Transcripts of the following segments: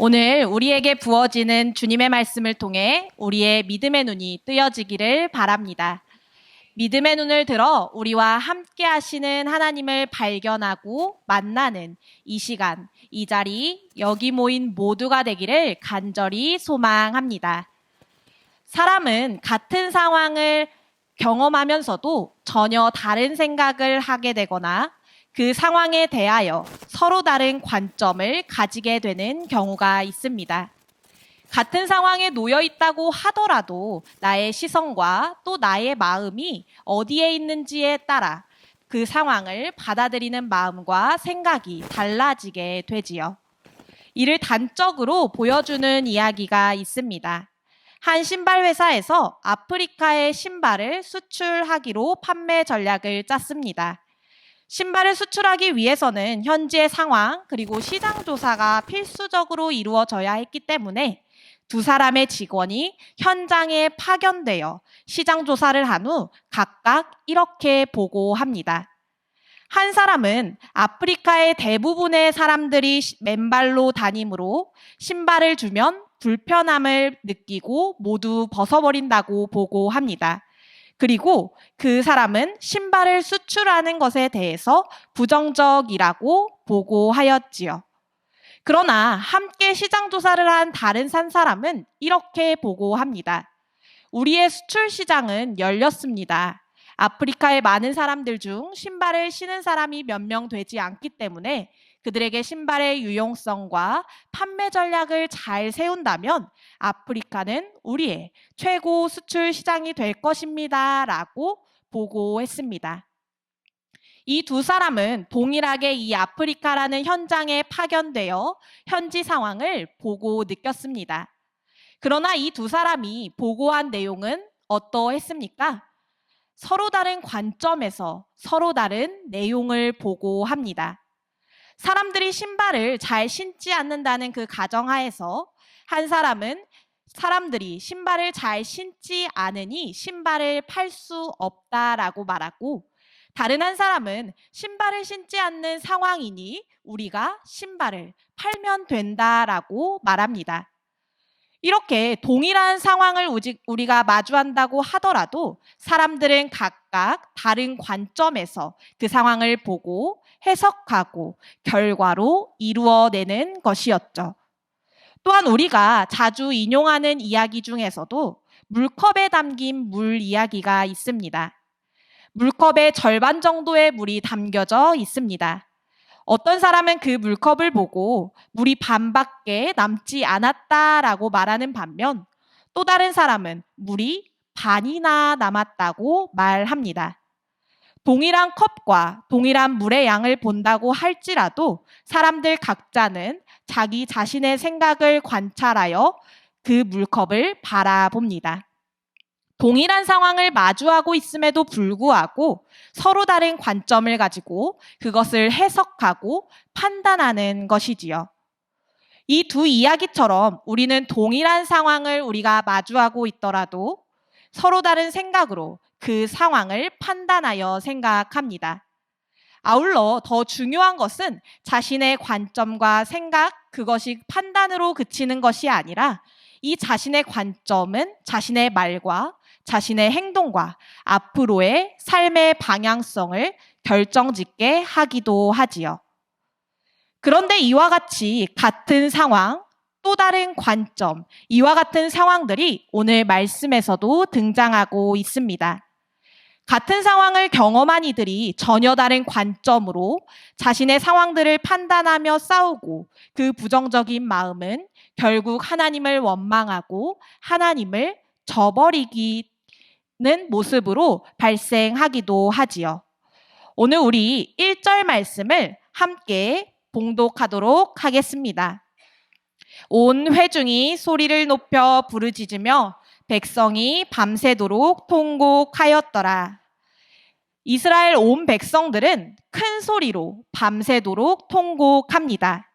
오늘 우리에게 부어지는 주님의 말씀을 통해 우리의 믿음의 눈이 뜨여지기를 바랍니다. 믿음의 눈을 들어 우리와 함께 하시는 하나님을 발견하고 만나는 이 시간, 이 자리, 여기 모인 모두가 되기를 간절히 소망합니다. 사람은 같은 상황을 경험하면서도 전혀 다른 생각을 하게 되거나 그 상황에 대하여 서로 다른 관점을 가지게 되는 경우가 있습니다. 같은 상황에 놓여 있다고 하더라도 나의 시선과 또 나의 마음이 어디에 있는지에 따라 그 상황을 받아들이는 마음과 생각이 달라지게 되지요. 이를 단적으로 보여주는 이야기가 있습니다. 한 신발 회사에서 아프리카의 신발을 수출하기로 판매 전략을 짰습니다. 신발을 수출하기 위해서는 현지의 상황 그리고 시장 조사가 필수적으로 이루어져야 했기 때문에 두 사람의 직원이 현장에 파견되어 시장 조사를 한 후 각각 이렇게 보고합니다. 한 사람은 아프리카의 대부분의 사람들이 시- 맨발로 다니므로 신발을 주면 불편함을 느끼고 모두 벗어버린다고 보고합니다. 그리고 그 사람은 신발을 수출하는 것에 대해서 부정적이라고 보고하였지요. 그러나 함께 시장 조사를 한 다른 산 사람은 이렇게 보고합니다. 우리의 수출 시장은 열렸습니다. 아프리카의 많은 사람들 중 신발을 신은 사람이 몇 명 되지 않기 때문에 그들에게 신발의 유용성과 판매 전략을 잘 세운다면 아프리카는 우리의 최고 수출 시장이 될 것입니다. 라고 보고했습니다. 이 두 사람은 동일하게 이 아프리카라는 현장에 파견되어 현지 상황을 보고 느꼈습니다. 그러나 이 두 사람이 보고한 내용은 어떠했습니까? 서로 다른 관점에서 서로 다른 내용을 보고합니다. 사람들이 신발을 잘 신지 않는다는 그 가정하에서 한 사람은 사람들이 신발을 잘 신지 않으니 신발을 팔 수 없다라고 말하고 다른 한 사람은 신발을 신지 않는 상황이니 우리가 신발을 팔면 된다라고 말합니다. 이렇게 동일한 상황을 우리가 마주한다고 하더라도 사람들은 각각 다른 관점에서 그 상황을 보고 해석하고 결과로 이루어내는 것이었죠. 또한 우리가 자주 인용하는 이야기 중에서도 물컵에 담긴 물 이야기가 있습니다. 물컵의 절반 정도의 물이 담겨져 있습니다. 어떤 사람은 그 물컵을 보고 물이 반밖에 남지 않았다라고 말하는 반면 또 다른 사람은 물이 반이나 남았다고 말합니다. 동일한 컵과 동일한 물의 양을 본다고 할지라도 사람들 각자는 자기 자신의 생각을 관찰하여 그 물컵을 바라봅니다. 동일한 상황을 마주하고 있음에도 불구하고 서로 다른 관점을 가지고 그것을 해석하고 판단하는 것이지요. 이 두 이야기처럼 우리는 동일한 상황을 우리가 마주하고 있더라도 서로 다른 생각으로 그 상황을 판단하여 생각합니다. 아울러 더 중요한 것은 자신의 관점과 생각, 그것이 판단으로 그치는 것이 아니라 이 자신의 관점은 자신의 말과 자신의 행동과 앞으로의 삶의 방향성을 결정 짓게 하기도 하지요. 그런데 이와 같이 같은 상황, 또 다른 관점, 이와 같은 상황들이 오늘 말씀에서도 등장하고 있습니다. 같은 상황을 경험한 이들이 전혀 다른 관점으로 자신의 상황들을 판단하며 싸우고 그 부정적인 마음은 결국 하나님을 원망하고 하나님을 저버리기는 모습으로 발생하기도 하지요. 오늘 우리 1절 말씀을 함께 봉독하도록 하겠습니다. 온 회중이 소리를 높여 부르짖으며 백성이 밤새도록 통곡하였더라. 이스라엘 온 백성들은 큰 소리로 밤새도록 통곡합니다.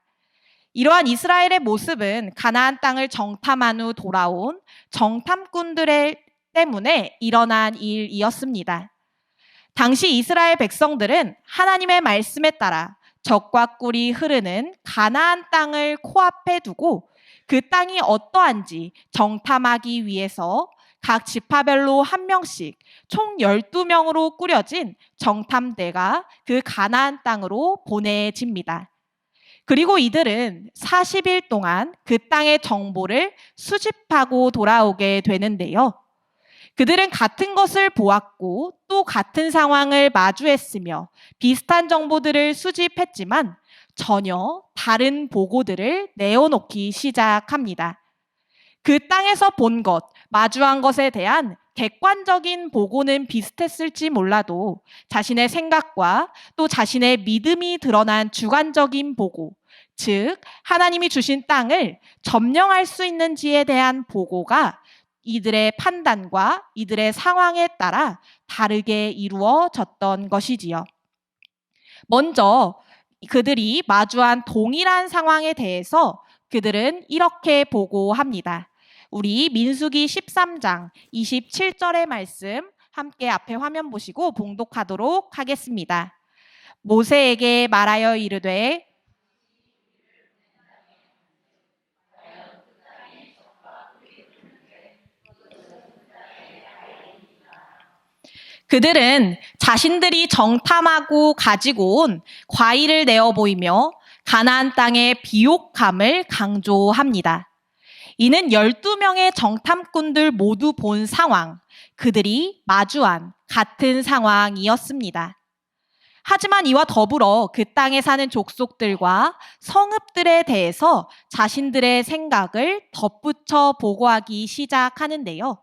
이러한 이스라엘의 모습은 가나안 땅을 정탐한 후 돌아온 정탐꾼들의 때문에 일어난 일이었습니다. 당시 이스라엘 백성들은 하나님의 말씀에 따라 적과 꿀이 흐르는 가나안 땅을 코앞에 두고 그 땅이 어떠한지 정탐하기 위해서 각 지파별로 한 명씩 총 12명으로 꾸려진 정탐대가 그 가나안 땅으로 보내집니다. 그리고 이들은 40일 동안 그 땅의 정보를 수집하고 돌아오게 되는데요. 그들은 같은 것을 보았고 또 같은 상황을 마주했으며 비슷한 정보들을 수집했지만 전혀 다른 보고들을 내어놓기 시작합니다. 그 땅에서 본 것, 마주한 것에 대한 객관적인 보고는 비슷했을지 몰라도 자신의 생각과 또 자신의 믿음이 드러난 주관적인 보고, 즉, 하나님이 주신 땅을 점령할 수 있는지에 대한 보고가 이들의 판단과 이들의 상황에 따라 다르게 이루어졌던 것이지요. 먼저 그들이 마주한 동일한 상황에 대해서 그들은 이렇게 보고합니다. 우리 민수기 13장 27절의 말씀 함께 앞에 화면 보시고 봉독하도록 하겠습니다. 모세에게 말하여 이르되 그들은 자신들이 정탐하고 가지고 온 과일을 내어 보이며 가나안 땅의 비옥함을 강조합니다. 이는 12명의 정탐꾼들 모두 본 상황, 그들이 마주한 같은 상황이었습니다. 하지만 이와 더불어 그 땅에 사는 족속들과 성읍들에 대해서 자신들의 생각을 덧붙여 보고하기 시작하는데요.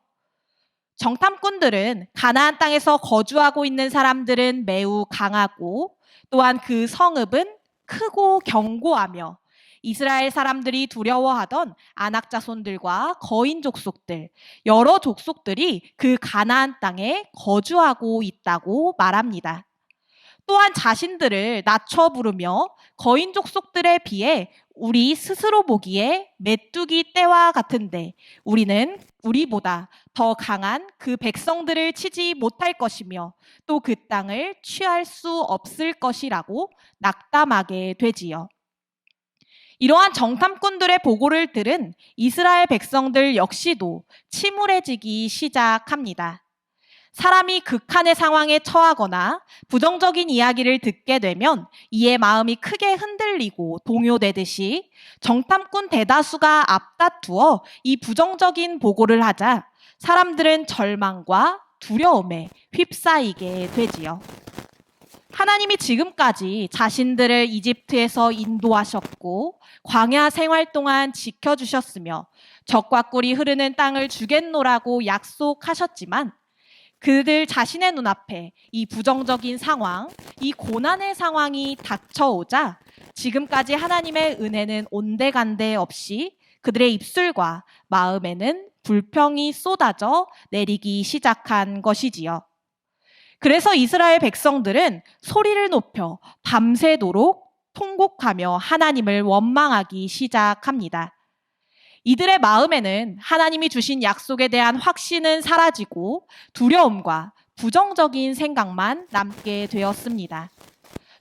정탐꾼들은 가나안 땅에서 거주하고 있는 사람들은 매우 강하고 또한 그 성읍은 크고 견고하며 이스라엘 사람들이 두려워하던 아낙 자손들과 거인 족속들, 여러 족속들이 그 가나안 땅에 거주하고 있다고 말합니다. 또한 자신들을 낮춰 부르며 거인 족속들에 비해 우리 스스로 보기에 메뚜기 떼와 같은데 우리는 우리보다 더 강한 그 백성들을 치지 못할 것이며 또 그 땅을 취할 수 없을 것이라고 낙담하게 되지요. 이러한 정탐꾼들의 보고를 들은 이스라엘 백성들 역시도 침울해지기 시작합니다. 사람이 극한의 상황에 처하거나 부정적인 이야기를 듣게 되면 이에 마음이 크게 흔들리고 동요되듯이 정탐꾼 대다수가 앞다투어 이 부정적인 보고를 하자 사람들은 절망과 두려움에 휩싸이게 되지요. 하나님이 지금까지 자신들을 이집트에서 인도하셨고 광야 생활 동안 지켜주셨으며 적과 꿀이 흐르는 땅을 주겠노라고 약속하셨지만 그들 자신의 눈앞에 이 부정적인 상황, 이 고난의 상황이 닥쳐오자 지금까지 하나님의 은혜는 온데간데 없이 그들의 입술과 마음에는 불평이 쏟아져 내리기 시작한 것이지요. 그래서 이스라엘 백성들은 소리를 높여 밤새도록 통곡하며 하나님을 원망하기 시작합니다. 이들의 마음에는 하나님이 주신 약속에 대한 확신은 사라지고 두려움과 부정적인 생각만 남게 되었습니다.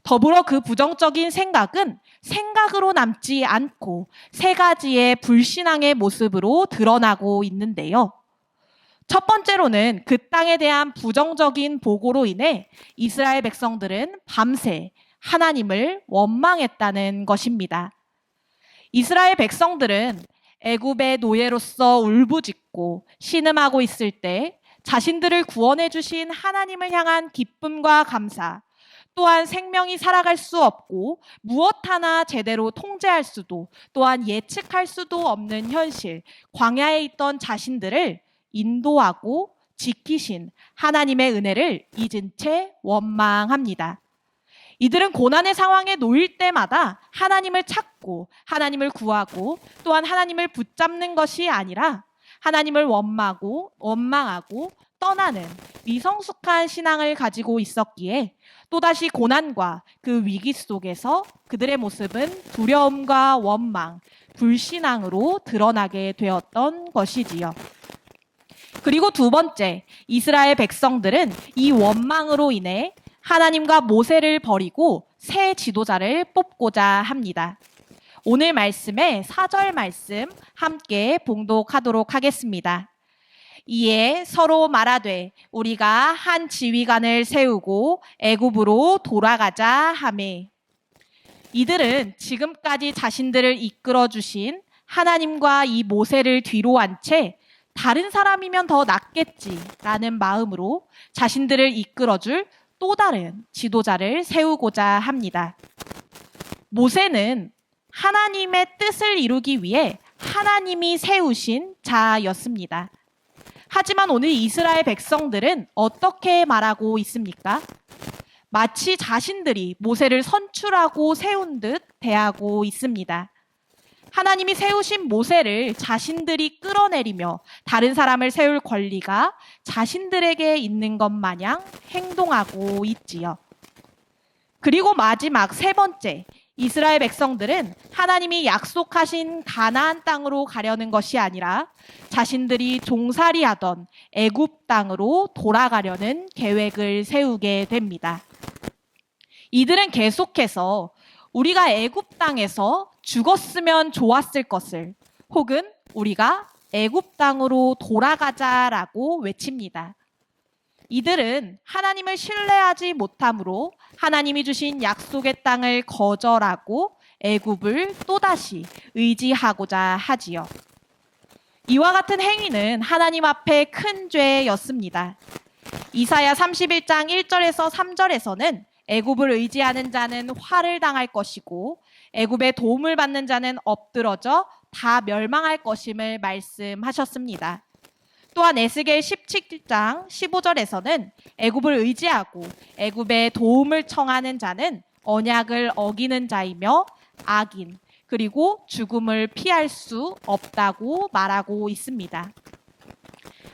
더불어 그 부정적인 생각은 생각으로 남지 않고 세 가지의 불신앙의 모습으로 드러나고 있는데요. 첫 번째로는 그 땅에 대한 부정적인 보고로 인해 이스라엘 백성들은 밤새 하나님을 원망했다는 것입니다. 이스라엘 백성들은 애굽의 노예로서 울부짖고 신음하고 있을 때 자신들을 구원해 주신 하나님을 향한 기쁨과 감사, 또한 생명이 살아갈 수 없고 무엇 하나 제대로 통제할 수도 또한 예측할 수도 없는 현실, 광야에 있던 자신들을 인도하고 지키신 하나님의 은혜를 잊은 채 원망합니다. 이들은 고난의 상황에 놓일 때마다 하나님을 찾고 하나님을 구하고 또한 하나님을 붙잡는 것이 아니라 하나님을 원망하고 원망하고 떠나는 미성숙한 신앙을 가지고 있었기에 또다시 고난과 그 위기 속에서 그들의 모습은 두려움과 원망, 불신앙으로 드러나게 되었던 것이지요. 그리고 두 번째, 이스라엘 백성들은 이 원망으로 인해 하나님과 모세를 버리고 새 지도자를 뽑고자 합니다. 오늘 말씀의 사절 말씀 함께 봉독하도록 하겠습니다. 이에 서로 말하되 우리가 한 지휘관을 세우고 애굽으로 돌아가자 하매 이들은 지금까지 자신들을 이끌어 주신 하나님과 이 모세를 뒤로 한 채 다른 사람이면 더 낫겠지라는 마음으로 자신들을 이끌어 줄 또 다른 지도자를 세우고자 합니다. 모세는 하나님의 뜻을 이루기 위해 하나님이 세우신 자였습니다. 하지만 오늘 이스라엘 백성들은 어떻게 말하고 있습니까? 마치 자신들이 모세를 선출하고 세운 듯 대하고 있습니다. 하나님이 세우신 모세를 자신들이 끌어내리며 다른 사람을 세울 권리가 자신들에게 있는 것 마냥 행동하고 있지요. 그리고 마지막 세 번째, 이스라엘 백성들은 하나님이 약속하신 가나안 땅으로 가려는 것이 아니라 자신들이 종살이하던 애굽 땅으로 돌아가려는 계획을 세우게 됩니다. 이들은 계속해서 우리가 애굽 땅에서 죽었으면 좋았을 것을 혹은 우리가 애굽 땅으로 돌아가자라고 외칩니다. 이들은 하나님을 신뢰하지 못함으로 하나님이 주신 약속의 땅을 거절하고 애굽을 또다시 의지하고자 하지요. 이와 같은 행위는 하나님 앞에 큰 죄였습니다. 이사야 31장 1절에서 3절에서는 애굽을 의지하는 자는 화를 당할 것이고 애굽의 도움을 받는 자는 엎드러져 다 멸망할 것임을 말씀하셨습니다. 또한 에스겔 17장 15절에서는 애굽을 의지하고 애굽의 도움을 청하는 자는 언약을 어기는 자이며 악인 그리고 죽음을 피할 수 없다고 말하고 있습니다.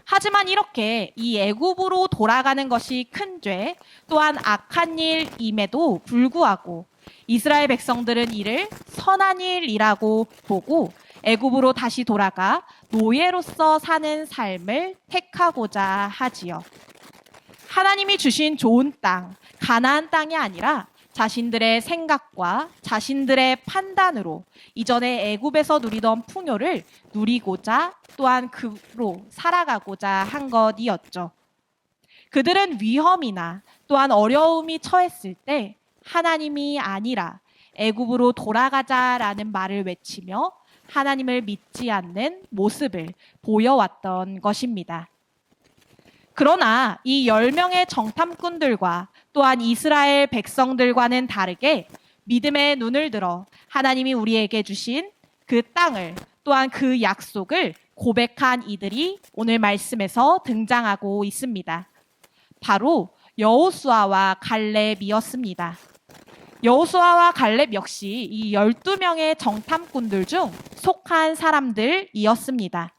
하지만 이렇게 이 애굽으로 돌아가는 것이 큰 죄, 또한 악한 일임에도 불구하고 이스라엘 백성들은 이를 선한 일이라고 보고 애굽으로 다시 돌아가 노예로서 사는 삶을 택하고자 하지요. 하나님이 주신 좋은 땅, 가나안 땅이 아니라 자신들의 생각과 자신들의 판단으로 이전에 애굽에서 누리던 풍요를 누리고자 또한 그로 살아가고자 한 것이었죠. 그들은 위험이나 또한 어려움이 처했을 때 하나님이 아니라 애굽으로 돌아가자라는 말을 외치며 하나님을 믿지 않는 모습을 보여왔던 것입니다. 그러나 이 10명의 정탐꾼들과 또한 이스라엘 백성들과는 다르게 믿음의 눈을 들어 하나님이 우리에게 주신 그 땅을 또한 그 약속을 고백한 이들이 오늘 말씀에서 등장하고 있습니다. 바로 여호수아와 갈렙이었습니다. 여호수아와 갈렙 역시 이 12명의 정탐꾼들 중 속한 사람들이었습니다.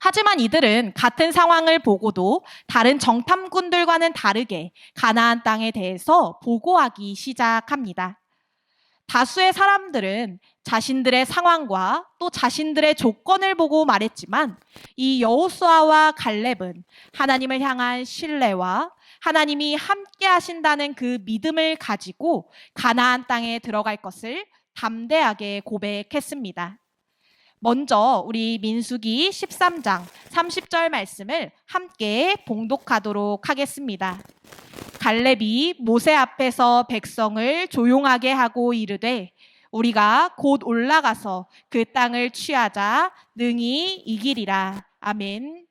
하지만 이들은 같은 상황을 보고도 다른 정탐꾼들과는 다르게 가나안 땅에 대해서 보고하기 시작합니다. 다수의 사람들은 자신들의 상황과 또 자신들의 조건을 보고 말했지만 이 여호수아와 갈렙은 하나님을 향한 신뢰와 하나님이 함께 하신다는 그 믿음을 가지고 가나안 땅에 들어갈 것을 담대하게 고백했습니다. 먼저 우리 민수기 13장 30절 말씀을 함께 봉독하도록 하겠습니다. 갈렙이 모세 앞에서 백성을 조용하게 하고 이르되 우리가 곧 올라가서 그 땅을 취하자 능히 이기리라. 아멘.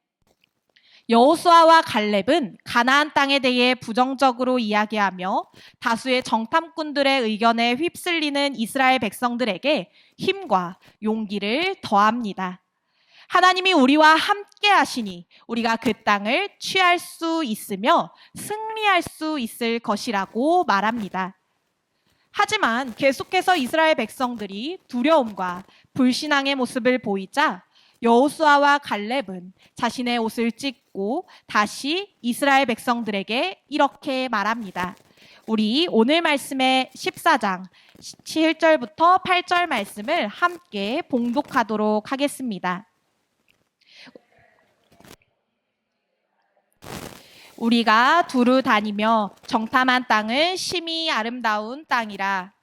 여호수아와 갈렙은 가나안 땅에 대해 부정적으로 이야기하며 다수의 정탐꾼들의 의견에 휩쓸리는 이스라엘 백성들에게 힘과 용기를 더합니다. 하나님이 우리와 함께 하시니 우리가 그 땅을 취할 수 있으며 승리할 수 있을 것이라고 말합니다. 하지만 계속해서 이스라엘 백성들이 두려움과 불신앙의 모습을 보이자 여호수아와 갈렙은 자신의 옷을 찢고 다시 이스라엘 백성들에게 이렇게 말합니다. 우리 오늘 말씀의 14장 7절부터 8절 말씀을 함께 봉독하도록 하겠습니다. 우리가 두루 다니며 정탐한 땅은 심히 아름다운 땅이라.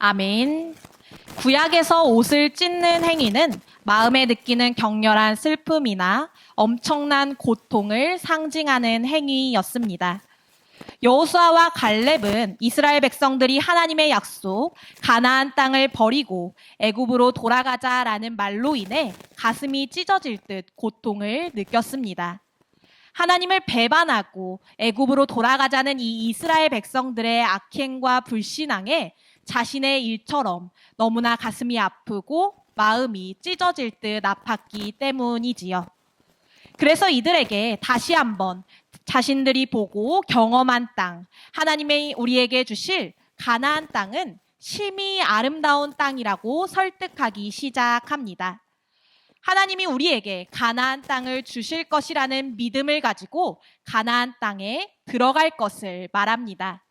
아멘. 구약에서 옷을 찢는 행위는 마음에 느끼는 격렬한 슬픔이나 엄청난 고통을 상징하는 행위였습니다. 여호수아와 갈렙은 이스라엘 백성들이 하나님의 약속 가나안 땅을 버리고 애굽으로 돌아가자라는 말로 인해 가슴이 찢어질 듯 고통을 느꼈습니다. 하나님을 배반하고 애굽으로 돌아가자는 이 이스라엘 백성들의 악행과 불신앙에 자신의 일처럼 너무나 가슴이 아프고 마음이 찢어질 듯 아팠기 때문이지요. 그래서 이들에게 다시 한번 자신들이 보고 경험한 땅, 하나님의 우리에게 주실 가나안 땅은 심히 아름다운 땅이라고 설득하기 시작합니다. 하나님이 우리에게 가나안 땅을 주실 것이라는 믿음을 가지고 가나안 땅에 들어갈 것을 말합니다.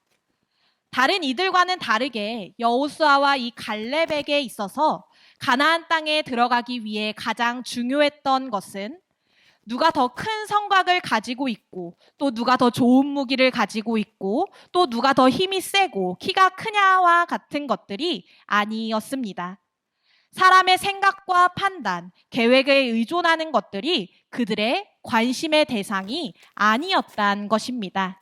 다른 이들과는 다르게 여호수아와 이 갈렙에게 있어서 가나안 땅에 들어가기 위해 가장 중요했던 것은 누가 더 큰 성곽을 가지고 있고 또 누가 더 좋은 무기를 가지고 있고 또 누가 더 힘이 세고 키가 크냐와 같은 것들이 아니었습니다. 사람의 생각과 판단, 계획에 의존하는 것들이 그들의 관심의 대상이 아니었단 것입니다.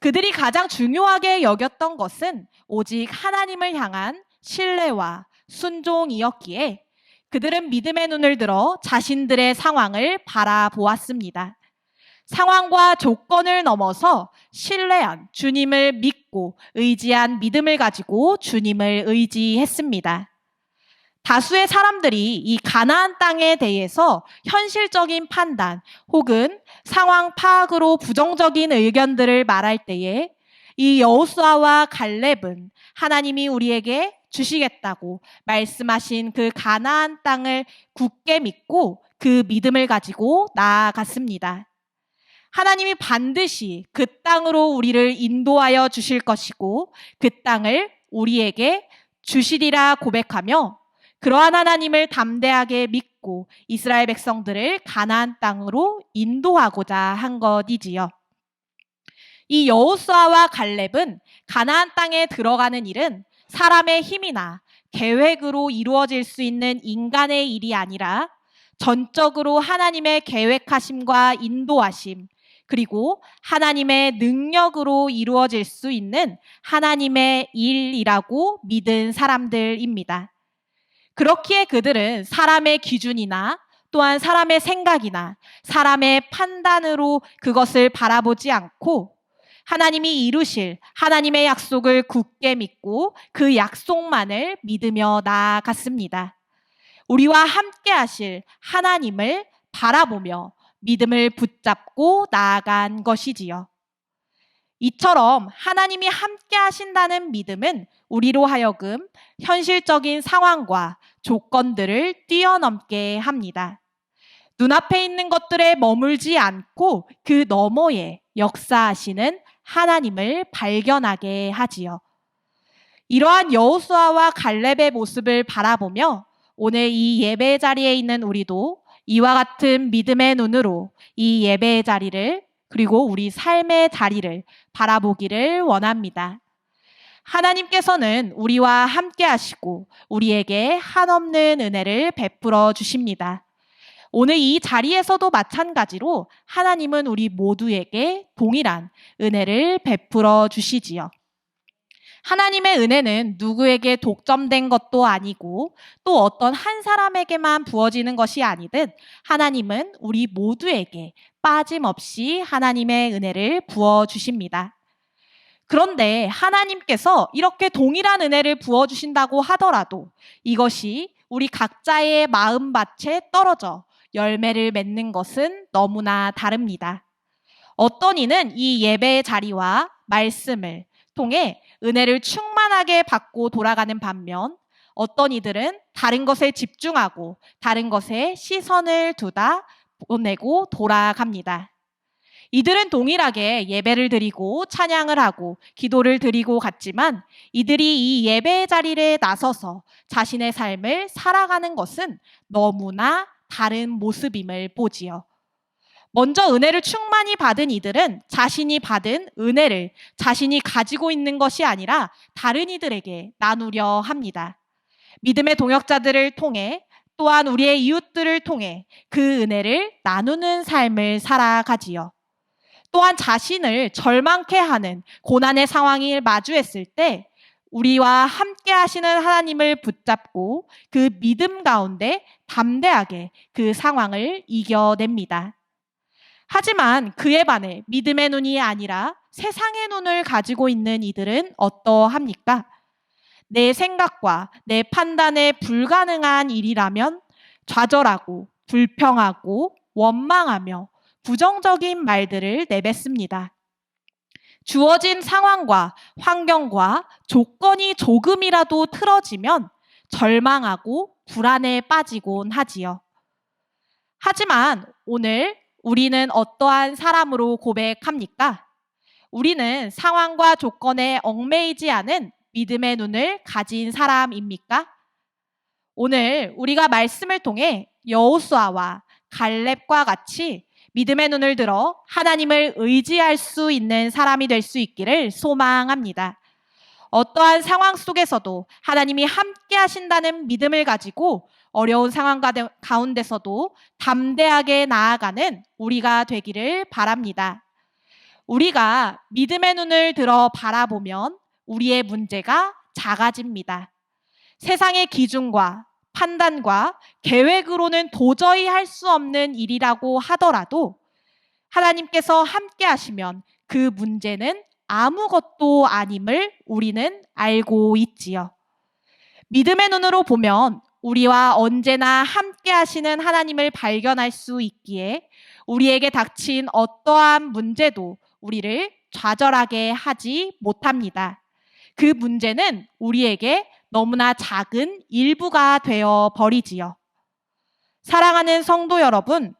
그들이 가장 중요하게 여겼던 것은 오직 하나님을 향한 신뢰와 순종이었기에 그들은 믿음의 눈을 들어 자신들의 상황을 바라보았습니다. 상황과 조건을 넘어서 신뢰한 주님을 믿고 의지한 믿음을 가지고 주님을 의지했습니다. 다수의 사람들이 이 가나안 땅에 대해서 현실적인 판단 혹은 상황 파악으로 부정적인 의견들을 말할 때에 이 여호수아와 갈렙은 하나님이 우리에게 주시겠다고 말씀하신 그 가나안 땅을 굳게 믿고 그 믿음을 가지고 나아갔습니다. 하나님이 반드시 그 땅으로 우리를 인도하여 주실 것이고 그 땅을 우리에게 주시리라 고백하며 그러한 하나님을 담대하게 믿고 이스라엘 백성들을 가나안 땅으로 인도하고자 한 것이지요. 이 여호수아와 갈렙은 가나안 땅에 들어가는 일은 사람의 힘이나 계획으로 이루어질 수 있는 인간의 일이 아니라 전적으로 하나님의 계획하심과 인도하심, 그리고 하나님의 능력으로 이루어질 수 있는 하나님의 일이라고 믿은 사람들입니다. 그렇기에 그들은 사람의 기준이나 또한 사람의 생각이나 사람의 판단으로 그것을 바라보지 않고 하나님이 이루실 하나님의 약속을 굳게 믿고 그 약속만을 믿으며 나아갔습니다. 우리와 함께 하실 하나님을 바라보며 믿음을 붙잡고 나아간 것이지요. 이처럼 하나님이 함께 하신다는 믿음은 우리로 하여금 현실적인 상황과 조건들을 뛰어넘게 합니다. 눈앞에 있는 것들에 머물지 않고 그 너머에 역사하시는 하나님을 발견하게 하지요. 이러한 여호수아와 갈렙의 모습을 바라보며 오늘 이 예배 자리에 있는 우리도 이와 같은 믿음의 눈으로 이 예배의 자리를 그리고 우리 삶의 자리를 바라보기를 원합니다. 하나님께서는 우리와 함께 하시고 우리에게 한없는 은혜를 베풀어 주십니다. 오늘 이 자리에서도 마찬가지로 하나님은 우리 모두에게 동일한 은혜를 베풀어 주시지요. 하나님의 은혜는 누구에게 독점된 것도 아니고 또 어떤 한 사람에게만 부어지는 것이 아니듯 하나님은 우리 모두에게 빠짐없이 하나님의 은혜를 부어 주십니다. 그런데 하나님께서 이렇게 동일한 은혜를 부어 주신다고 하더라도 이것이 우리 각자의 마음밭에 떨어져 열매를 맺는 것은 너무나 다릅니다. 어떤 이는 이 예배의 자리와 말씀을 통해 은혜를 충만하게 받고 돌아가는 반면 어떤 이들은 다른 것에 집중하고 다른 것에 시선을 두다 보내고 돌아갑니다. 이들은 동일하게 예배를 드리고 찬양을 하고 기도를 드리고 갔지만 이들이 이 예배의 자리에 나서서 자신의 삶을 살아가는 것은 너무나 다른 모습임을 보지요. 먼저 은혜를 충만히 받은 이들은 자신이 받은 은혜를 자신이 가지고 있는 것이 아니라 다른 이들에게 나누려 합니다. 믿음의 동역자들을 통해 또한 우리의 이웃들을 통해 그 은혜를 나누는 삶을 살아가지요. 또한 자신을 절망케 하는 고난의 상황을 마주했을 때 우리와 함께 하시는 하나님을 붙잡고 그 믿음 가운데 담대하게 그 상황을 이겨냅니다. 하지만 그에 반해 믿음의 눈이 아니라 세상의 눈을 가지고 있는 이들은 어떠합니까? 내 생각과 내 판단에 불가능한 일이라면 좌절하고 불평하고 원망하며 부정적인 말들을 내뱉습니다. 주어진 상황과 환경과 조건이 조금이라도 틀어지면 절망하고 불안에 빠지곤 하지요. 하지만 오늘 우리는 어떠한 사람으로 고백합니까? 우리는 상황과 조건에 얽매이지 않은 믿음의 눈을 가진 사람입니까? 오늘 우리가 말씀을 통해 여호수아와 갈렙과 같이 믿음의 눈을 들어 하나님을 의지할 수 있는 사람이 될 수 있기를 소망합니다. 어떠한 상황 속에서도 하나님이 함께 하신다는 믿음을 가지고 어려운 상황 가운데서도 담대하게 나아가는 우리가 되기를 바랍니다. 우리가 믿음의 눈을 들어 바라보면 우리의 문제가 작아집니다. 세상의 기준과 판단과 계획으로는 도저히 할 수 없는 일이라고 하더라도 하나님께서 함께 하시면 그 문제는 아무것도 아님을 우리는 알고 있지요. 믿음의 눈으로 보면 우리와 언제나 함께 하시는 하나님을 발견할 수 있기에 우리에게 닥친 어떠한 문제도 우리를 좌절하게 하지 못합니다. 그 문제는 우리에게 너무나 작은 일부가 되어 버리지요. 사랑하는 성도 여러분,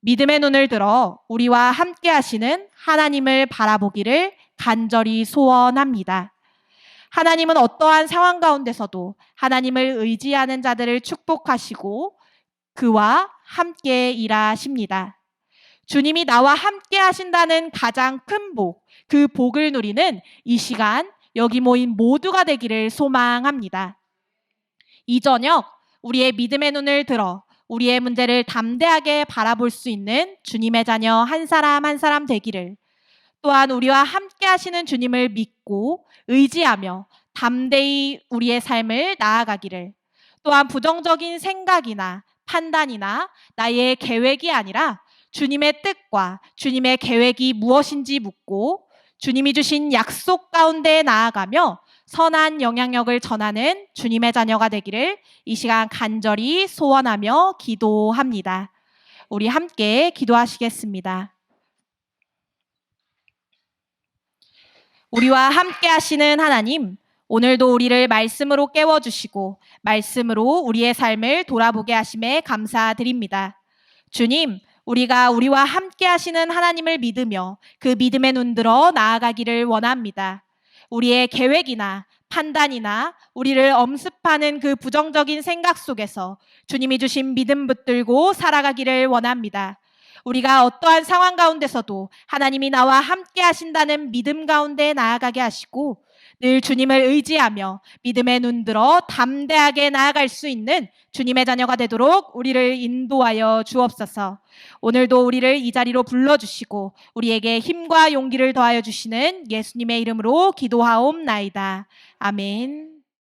믿음의 눈을 들어 우리와 함께 하시는 하나님을 바라보기를 간절히 소원합니다. 하나님은 어떠한 상황 가운데서도 하나님을 의지하는 자들을 축복하시고 그와 함께 일하십니다. 주님이 나와 함께 하신다는 가장 큰 복, 그 복을 누리는 이 시간 여기 모인 모두가 되기를 소망합니다. 이 저녁 우리의 믿음의 눈을 들어 우리의 문제를 담대하게 바라볼 수 있는 주님의 자녀 한 사람 한 사람 되기를 또한 우리와 함께 하시는 주님을 믿고 의지하며 담대히 우리의 삶을 나아가기를 또한 부정적인 생각이나 판단이나 나의 계획이 아니라 주님의 뜻과 주님의 계획이 무엇인지 묻고 주님이 주신 약속 가운데 나아가며 선한 영향력을 전하는 주님의 자녀가 되기를 이 시간 간절히 소원하며 기도합니다. 우리 함께 기도하시겠습니다. 우리와 함께 하시는 하나님, 오늘도 우리를 말씀으로 깨워주시고, 말씀으로 우리의 삶을 돌아보게 하심에 감사드립니다. 주님, 우리가 우리와 함께 하시는 하나님을 믿으며 그 믿음에 눈들어 나아가기를 원합니다. 우리의 계획이나 판단이나 우리를 엄습하는 그 부정적인 생각 속에서 주님이 주신 믿음 붙들고 살아가기를 원합니다. 우리가 어떠한 상황 가운데서도 하나님이 나와 함께 하신다는 믿음 가운데 나아가게 하시고 늘 주님을 의지하며 믿음에 눈들어 담대하게 나아갈 수 있는 주님의 자녀가 되도록 우리를 인도하여 주옵소서. 오늘도 우리를 이 자리로 불러주시고 우리에게 힘과 용기를 더하여 주시는 예수님의 이름으로 기도하옵나이다. 아멘.